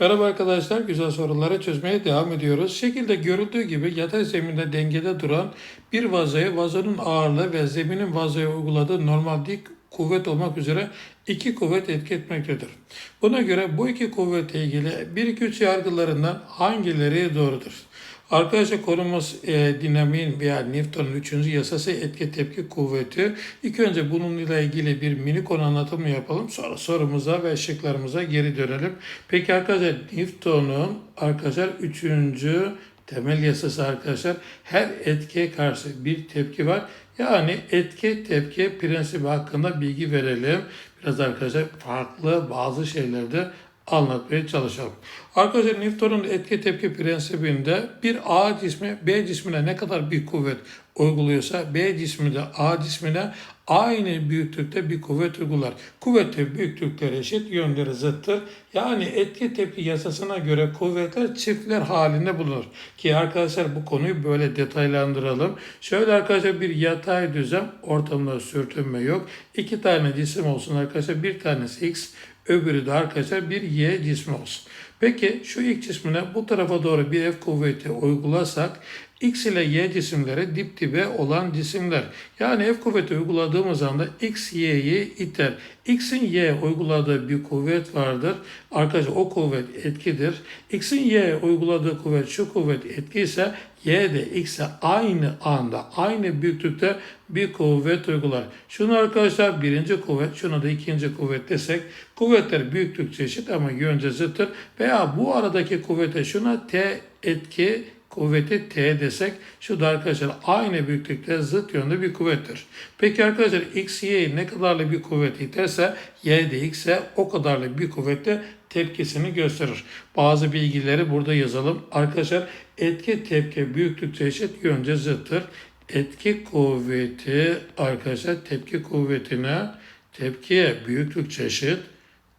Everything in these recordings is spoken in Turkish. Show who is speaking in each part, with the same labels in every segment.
Speaker 1: Merhaba arkadaşlar, güzel soruları çözmeye devam ediyoruz. Şekilde görüldüğü gibi yatay zeminde dengede duran bir vazoya vazonun ağırlığı ve zeminin vazoya uyguladığı normal dik kuvvet olmak üzere iki kuvvet etki etmektedir. Buna göre bu iki kuvvetle ilgili 1-2-3 yargılarından hangileri doğrudur? Arkadaşlar konumuz e, dinamiğin veya Newton'un üçüncü yasası etki tepki kuvveti. İlk önce bununla ilgili bir mini konu anlatımı yapalım. Sonra sorumuza ve şıklarımıza geri dönelim. Peki arkadaşlar Newton'un arkadaşlar üçüncü temel yasası arkadaşlar her etkiye karşı bir tepki var. Yani etki tepki prensibi hakkında bilgi verelim. Biraz arkadaşlar farklı bazı şeylerde anlatmaya çalışalım. Arkadaşlar Newton'un etki tepki prensibinde bir A cismi B cismine ne kadar bir kuvvet uyguluyorsa B cismi de A cismine aynı büyüklükte bir kuvvet uygular. Kuvveti büyüklükleri eşit, yönleri zıttır. Yani etki tepki yasasına göre kuvvetler çiftler halinde bulunur. Ki arkadaşlar bu konuyu böyle detaylandıralım. Şöyle arkadaşlar bir yatay düzlem, ortamda sürtünme yok. İki tane cisim olsun arkadaşlar. Bir tanesi X, öbürü de arkadaşlar bir Y cismi olsun. Peki şu ilk cismine bu tarafa doğru bir F kuvveti uygulasak X ile Y cisimleri dip dibe olan cisimler. Yani F kuvveti uyguladığımız anda X Y'yi iter. X'in Y uyguladığı bir kuvvet vardır. Arkadaşlar o kuvvet etkidir. X'in Y uyguladığı kuvvet şu kuvvet etki ise Y de X'e aynı anda, aynı büyüklükte bir kuvvet uygular. Şunu arkadaşlar birinci kuvvet, şunu da ikinci kuvvet desek kuvvetler büyüklükçe eşit ama yönce zıttır. Veya bu aradaki kuvvete şuna T etki kuvveti T desek şu da arkadaşlar aynı büyüklükte zıt yönde bir kuvvettir. Peki arkadaşlar X, Y ne kadarlı bir kuvvet iterse Y de X'e o kadarlı bir kuvvette tepkisini gösterir. Bazı bilgileri burada yazalım. Arkadaşlar etki tepki büyüklükçe eşit yönce zıttır. Etki kuvveti arkadaşlar tepki kuvvetine tepkiye büyüklükçe eşit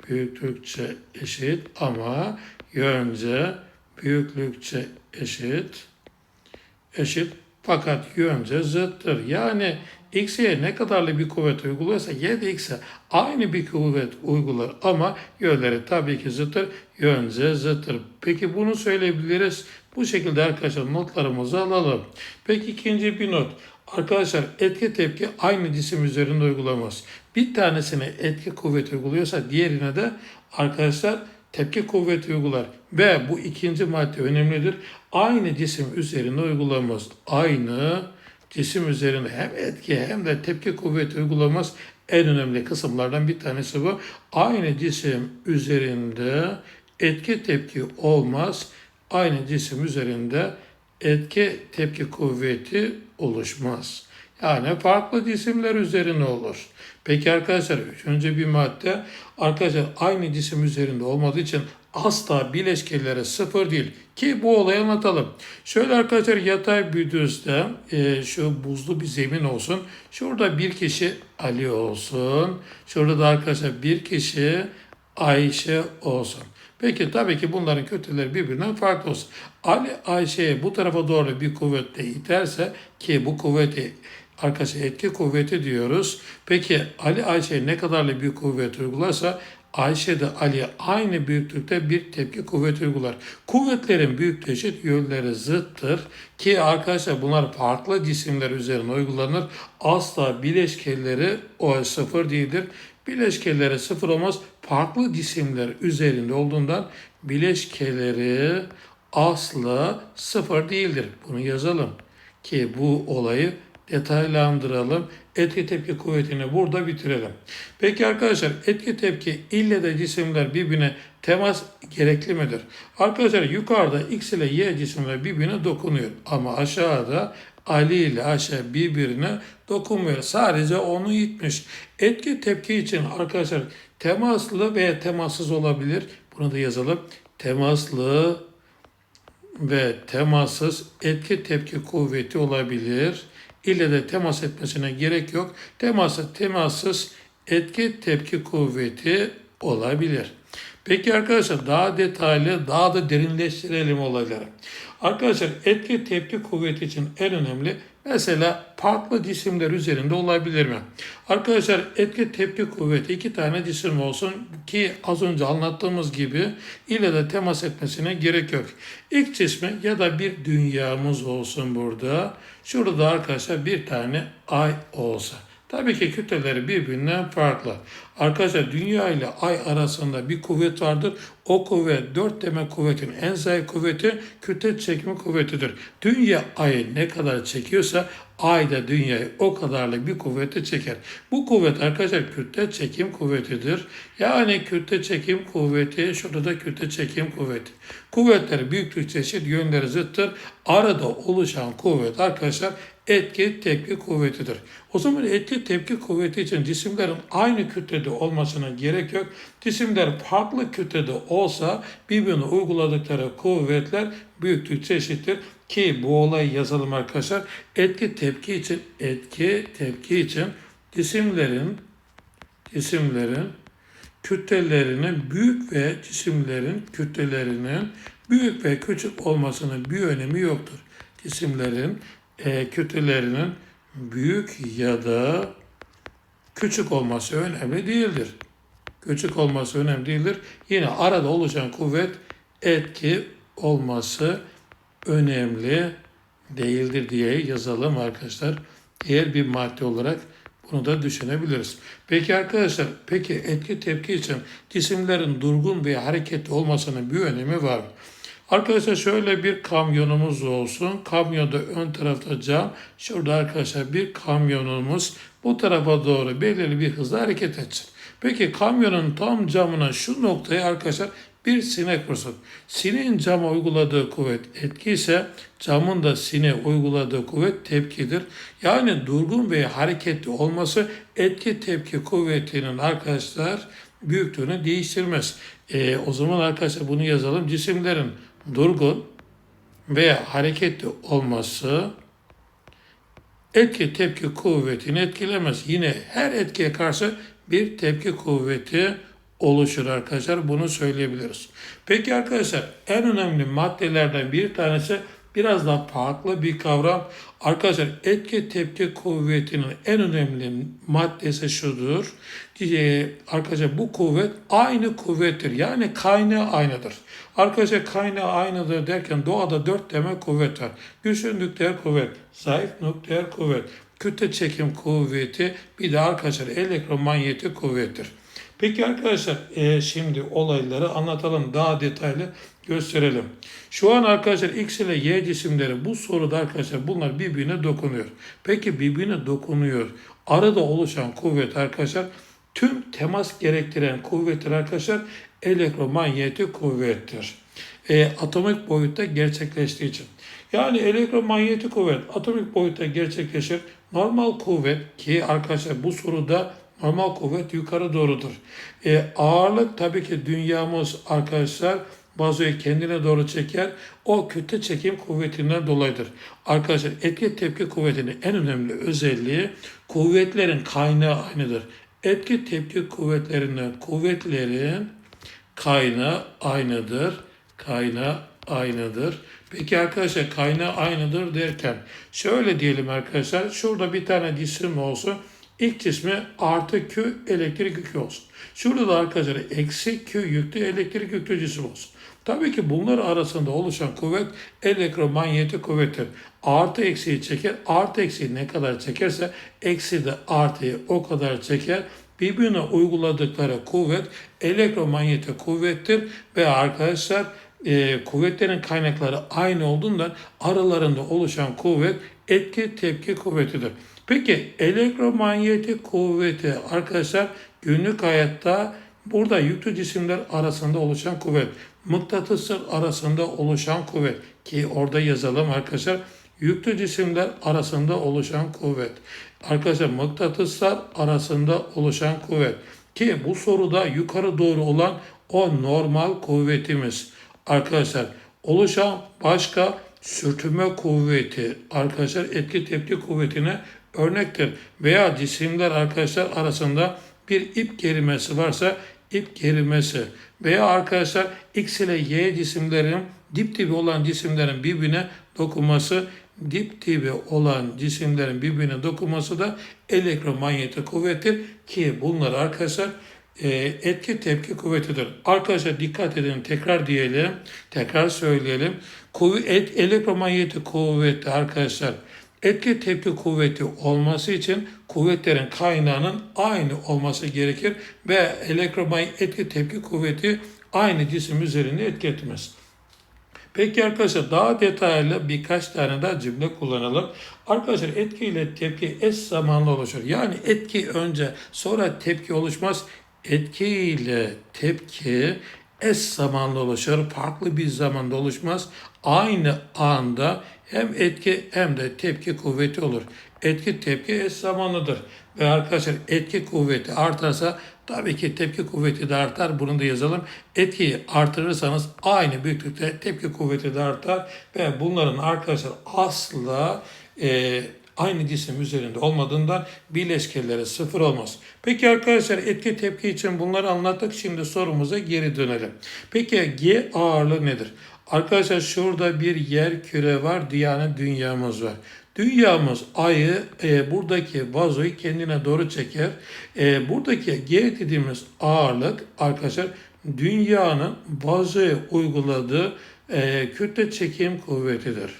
Speaker 1: büyüklükçe eşit ama yönce büyüklükçe eşit eşit fakat yönce zıttır. Yani x'e ne kadarlı bir kuvvet uyguluyorsa y de x'e aynı bir kuvvet uygular ama yönleri tabii ki zıttır, yönce zıttır. Peki bunu söyleyebiliriz. Bu şekilde arkadaşlar notlarımızı alalım. Peki ikinci bir not. Arkadaşlar etki tepki aynı cisim üzerinde uygulamaz. Bir tanesine etki kuvveti uyguluyorsa diğerine de arkadaşlar tepki kuvveti uygular. Ve bu ikinci madde önemlidir. Aynı cisim üzerinde uygulamaz. Aynı cisim üzerinde hem etki hem de tepki kuvveti uygulamaz. En önemli kısımlardan bir tanesi bu. Aynı cisim üzerinde etki tepki olmaz. Aynı cisim üzerinde etki tepki kuvveti oluşmaz. Yani farklı cisimler üzerine olur. Peki arkadaşlar üçüncü bir madde arkadaşlar aynı cisim üzerinde olmadığı için asla bileşkelere sıfır değil. Ki bu olayı anlatalım. Şöyle arkadaşlar yatay bir düzde e, şu buzlu bir zemin olsun. Şurada bir kişi Ali olsun. Şurada da arkadaşlar bir kişi Ayşe olsun. Peki tabii ki bunların kötüleri birbirinden farklı olsun. Ali Ayşe'ye bu tarafa doğru bir kuvvetle iterse ki bu kuvveti arkadaşlar etki kuvveti diyoruz. Peki Ali Ayşe'ye ne kadarlı bir kuvvet uygularsa Ayşe de Ali'ye aynı büyüklükte bir tepki kuvveti uygular. Kuvvetlerin büyüklüğü eşit yönleri zıttır ki arkadaşlar bunlar farklı cisimler üzerine uygulanır. Asla bileşkeleri o sıfır değildir. Bileşkeleri sıfır olmaz. Farklı cisimler üzerinde olduğundan bileşkeleri asla sıfır değildir. Bunu yazalım ki bu olayı detaylandıralım. Etki tepki kuvvetini burada bitirelim. Peki arkadaşlar etki tepki ille de cisimler birbirine temas gerekli midir? Arkadaşlar yukarıda X ile Y cisimler birbirine dokunuyor. Ama aşağıda Ali ile Ayşe birbirine dokunmuyor. Sadece onu itmiş. Etki tepki için arkadaşlar temaslı veya temassız olabilir. Bunu da yazalım. Temaslı ve temassız etki tepki kuvveti olabilir. İlle de temas etmesine gerek yok. Teması temassız etki tepki kuvveti olabilir. Peki arkadaşlar daha detaylı, daha da derinleştirelim olayları. Arkadaşlar etki tepki kuvveti için en önemli mesela farklı cisimler üzerinde olabilir mi? Arkadaşlar etki tepki kuvveti iki tane cisim olsun ki az önce anlattığımız gibi ile de temas etmesine gerek yok. İlk cismi ya da bir dünyamız olsun burada. Şurada da arkadaşlar bir tane ay olsa. Tabii ki kütleleri birbirinden farklı. Arkadaşlar dünya ile ay arasında bir kuvvet vardır. O kuvvet dört temel kuvvetin en zayıf kuvveti kütle çekimi kuvvetidir. Dünya ayı ne kadar çekiyorsa ay da dünyayı o kadarlık bir kuvveti çeker. Bu kuvvet arkadaşlar kütle çekim kuvvetidir. Yani kütle çekim kuvveti şurada da kütle çekim kuvveti. Kuvvetler büyüklük çeşit yönleri zıttır. Arada oluşan kuvvet arkadaşlar etki tepki kuvvetidir. O zaman etki tepki kuvveti için cisimlerin aynı kütlede olmasına gerek yok. Cisimler farklı kütlede olsa birbirine uyguladıkları kuvvetler büyüklük çeşittir ki bu olayı yazalım arkadaşlar. Etki tepki için etki tepki için cisimlerin cisimlerin kütlelerinin büyük ve cisimlerin kütlelerinin büyük ve küçük olmasının bir önemi yoktur. Cisimlerin e, kütlelerinin büyük ya da küçük olması önemli değildir. Küçük olması önemli değildir. Yine arada oluşan kuvvet etki olması önemli değildir diye yazalım arkadaşlar. Diğer bir madde olarak bunu da düşünebiliriz. Peki arkadaşlar, peki etki tepki için cisimlerin durgun ve hareketli olmasının bir önemi var mı? Arkadaşlar şöyle bir kamyonumuz olsun. Kamyonda ön tarafta cam. Şurada arkadaşlar bir kamyonumuz bu tarafa doğru belirli bir hızla hareket etsin. Peki kamyonun tam camına şu noktaya arkadaşlar bir sinek vursun. Sineğin cama uyguladığı kuvvet etki ise camın da sineğe uyguladığı kuvvet tepkidir. Yani durgun ve hareketli olması etki tepki kuvvetinin arkadaşlar büyüklüğünü değiştirmez. E, o zaman arkadaşlar bunu yazalım. Cisimlerin durgun veya hareketli olması etki tepki kuvvetini etkilemez. Yine her etkiye karşı bir tepki kuvveti oluşur arkadaşlar. Bunu söyleyebiliriz. Peki arkadaşlar en önemli maddelerden bir tanesi biraz daha farklı bir kavram. Arkadaşlar etki tepki kuvvetinin en önemli maddesi şudur. Ee, arkadaşlar bu kuvvet aynı kuvvettir. Yani kaynağı aynıdır. Arkadaşlar kaynağı aynıdır derken doğada dört temel kuvvet var. Güçlü nükleer kuvvet, zayıf nükleer kuvvet, kütle çekim kuvveti bir de arkadaşlar elektromanyetik kuvvettir. Peki arkadaşlar e, şimdi olayları anlatalım daha detaylı gösterelim. Şu an arkadaşlar X ile Y cisimleri bu soruda arkadaşlar bunlar birbirine dokunuyor. Peki birbirine dokunuyor. Arada oluşan kuvvet arkadaşlar tüm temas gerektiren kuvvetler arkadaşlar elektromanyetik kuvvettir. E, atomik boyutta gerçekleştiği için. Yani elektromanyetik kuvvet atomik boyutta gerçekleşir. Normal kuvvet ki arkadaşlar bu soruda normal kuvvet yukarı doğrudur. E, ağırlık tabii ki dünyamız arkadaşlar vazoyu kendine doğru çeker. O kütle çekim kuvvetinden dolayıdır. Arkadaşlar etki tepki kuvvetinin en önemli özelliği kuvvetlerin kaynağı aynıdır. Etki tepki kuvvetlerinin kuvvetlerin kaynağı aynıdır. Kaynağı aynıdır. Peki arkadaşlar kaynağı aynıdır derken şöyle diyelim arkadaşlar şurada bir tane cisim olsun. İlk cismi artı Q elektrik yükü olsun. Şurada da arkadaşlar eksi Q yüklü elektrik yüklü cisim olsun. Tabii ki bunlar arasında oluşan kuvvet elektromanyetik kuvvettir. Artı eksiyi çeker. Artı eksiyi ne kadar çekerse eksi de artıyı o kadar çeker. Birbirine uyguladıkları kuvvet elektromanyetik kuvvettir ve arkadaşlar e, kuvvetlerin kaynakları aynı olduğundan aralarında oluşan kuvvet etki tepki kuvvetidir. Peki elektromanyetik kuvveti arkadaşlar günlük hayatta burada yüklü cisimler arasında oluşan kuvvet, mıknatıslar arasında oluşan kuvvet ki orada yazalım arkadaşlar yüklü cisimler arasında oluşan kuvvet. Arkadaşlar mıknatıslar arasında oluşan kuvvet ki bu soruda yukarı doğru olan o normal kuvvetimiz. Arkadaşlar oluşan başka sürtünme kuvveti arkadaşlar etki tepki kuvvetine örnektir. Veya cisimler arkadaşlar arasında bir ip gerimesi varsa ip gerilmesi veya arkadaşlar X ile Y cisimlerin dip dibi olan cisimlerin birbirine dokunması dip dibi olan cisimlerin birbirine dokunması da elektromanyetik kuvvettir ki bunlar arkadaşlar e, etki tepki kuvvetidir. Arkadaşlar dikkat edin tekrar diyelim, tekrar söyleyelim. Kuvvet, elektromanyetik kuvveti arkadaşlar etki tepki kuvveti olması için kuvvetlerin kaynağının aynı olması gerekir ve elektromanyetik etki tepki kuvveti aynı cisim üzerinde etki etmez. Peki arkadaşlar daha detaylı birkaç tane daha cümle kullanalım. Arkadaşlar etki ile tepki eş zamanlı oluşur. Yani etki önce sonra tepki oluşmaz. Etki ile tepki eş zamanlı oluşur. Farklı bir zamanda oluşmaz. Aynı anda hem etki hem de tepki kuvveti olur. Etki tepki eş zamanlıdır. Ve arkadaşlar etki kuvveti artarsa tabii ki tepki kuvveti de artar. Bunu da yazalım. Etkiyi artırırsanız aynı büyüklükte tepki kuvveti de artar. Ve bunların arkadaşlar asla e, aynı cisim üzerinde olmadığından bileşkeleri sıfır olmaz. Peki arkadaşlar etki tepki için bunları anlattık. Şimdi sorumuza geri dönelim. Peki G ağırlığı nedir? Arkadaşlar şurada bir yer küre var. Yani dünyamız var. Dünyamız ayı e, buradaki vazoyu kendine doğru çeker. E, buradaki G dediğimiz ağırlık arkadaşlar dünyanın vazoya uyguladığı e, kütle çekim kuvvetidir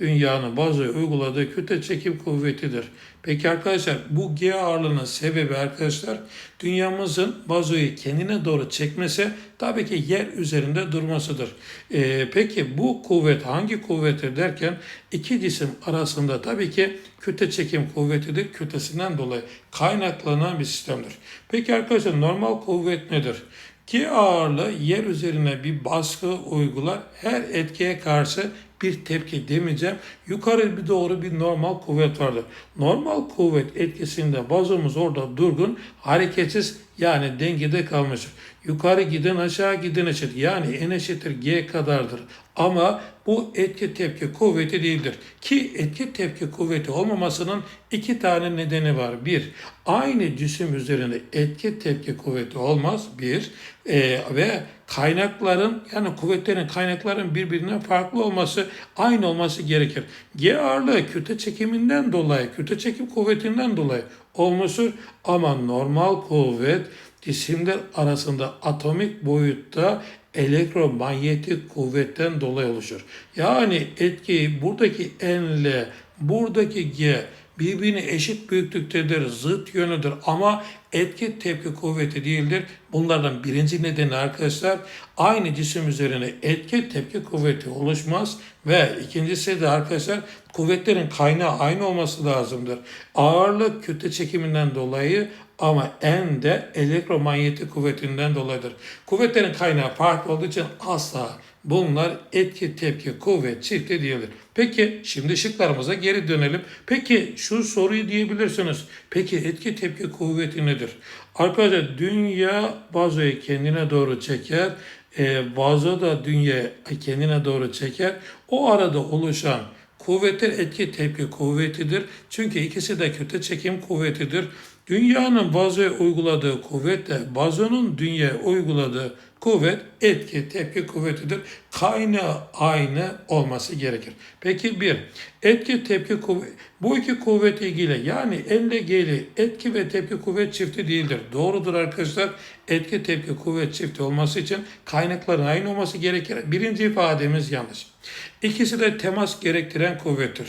Speaker 1: dünyanın bazı uyguladığı kütle çekim kuvvetidir. Peki arkadaşlar bu G ağırlığının sebebi arkadaşlar dünyamızın bazoyu kendine doğru çekmesi tabii ki yer üzerinde durmasıdır. Ee, peki bu kuvvet hangi kuvvettir derken iki cisim arasında tabii ki kütle çekim kuvvetidir. Kütlesinden dolayı kaynaklanan bir sistemdir. Peki arkadaşlar normal kuvvet nedir? G ağırlığı yer üzerine bir baskı uygular. Her etkiye karşı bir tepki demeyeceğim. Yukarı bir doğru bir normal kuvvet vardır. Normal kuvvet etkisinde bazomuz orada durgun, hareketsiz yani dengede kalmıştır. Yukarı giden aşağı giden eşit yani n eşittir g kadardır. Ama bu etki tepki kuvveti değildir. Ki etki tepki kuvveti olmamasının iki tane nedeni var. Bir, aynı cisim üzerinde etki tepki kuvveti olmaz. Bir, e, ve kaynakların yani kuvvetlerin kaynakların birbirinden farklı olması aynı olması gerekir. G ağırlığı kütle çekiminden dolayı, kütle çekim kuvvetinden dolayı olmuştur ama normal kuvvet cisimler arasında atomik boyutta elektromanyetik kuvvetten dolayı oluşur. Yani etki buradaki N ile buradaki G birbirine eşit büyüklüktedir, zıt yönüdür ama etki tepki kuvveti değildir. Bunlardan birinci nedeni arkadaşlar aynı cisim üzerine etki tepki kuvveti oluşmaz ve ikincisi de arkadaşlar kuvvetlerin kaynağı aynı olması lazımdır. Ağırlık kütle çekiminden dolayı ama en de elektromanyetik kuvvetinden dolayıdır. Kuvvetlerin kaynağı farklı olduğu için asla bunlar etki tepki kuvvet çifti değildir. Peki şimdi şıklarımıza geri dönelim. Peki şu soruyu diyebilirsiniz. Peki etki tepki kuvveti nedir? Arkadaşlar dünya bazoyu kendine doğru çeker. E, bazo da dünya kendine doğru çeker. O arada oluşan kuvvetler etki tepki kuvvetidir. Çünkü ikisi de kötü çekim kuvvetidir. Dünyanın bazoya uyguladığı kuvvetle bazonun dünyaya uyguladığı kuvvet etki tepki kuvvetidir. Kaynağı aynı olması gerekir. Peki bir, etki tepki kuvvet. Bu iki kuvvet ilgili yani elle geli etki ve tepki kuvvet çifti değildir. Doğrudur arkadaşlar. Etki tepki kuvvet çifti olması için kaynakların aynı olması gerekir. Birinci ifademiz yanlış. İkisi de temas gerektiren kuvvettir.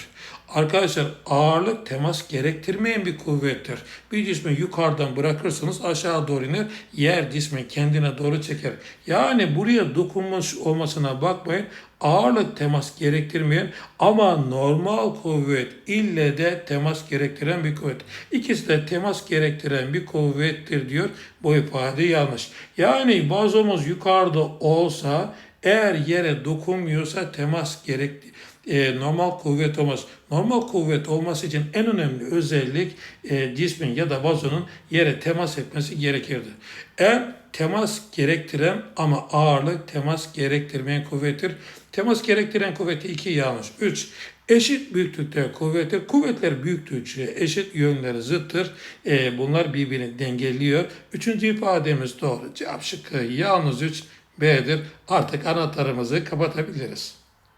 Speaker 1: Arkadaşlar ağırlık temas gerektirmeyen bir kuvvettir. Bir cismi yukarıdan bırakırsanız aşağı doğru iner. Yer cismi kendine doğru çeker. Yani buraya dokunmuş olmasına bakmayın. Ağırlık temas gerektirmeyen ama normal kuvvet ille de temas gerektiren bir kuvvet. İkisi de temas gerektiren bir kuvvettir diyor. Bu ifade yanlış. Yani bazomuz yukarıda olsa eğer yere dokunmuyorsa temas gerekti e, normal kuvvet olmaz. Normal kuvvet olması için en önemli özellik e, cismin ya da vazonun yere temas etmesi gerekirdi. Eğer temas gerektiren ama ağırlık temas gerektirmeyen kuvvettir. Temas gerektiren kuvveti 2 yanlış. 3. Eşit büyüklükte kuvvetler, kuvvetler büyüklükçe eşit yönleri zıttır. E, bunlar birbirini dengeliyor. Üçüncü ifademiz doğru. Cevap şıkkı yalnız 3 B'dir. Artık anahtarımızı kapatabiliriz.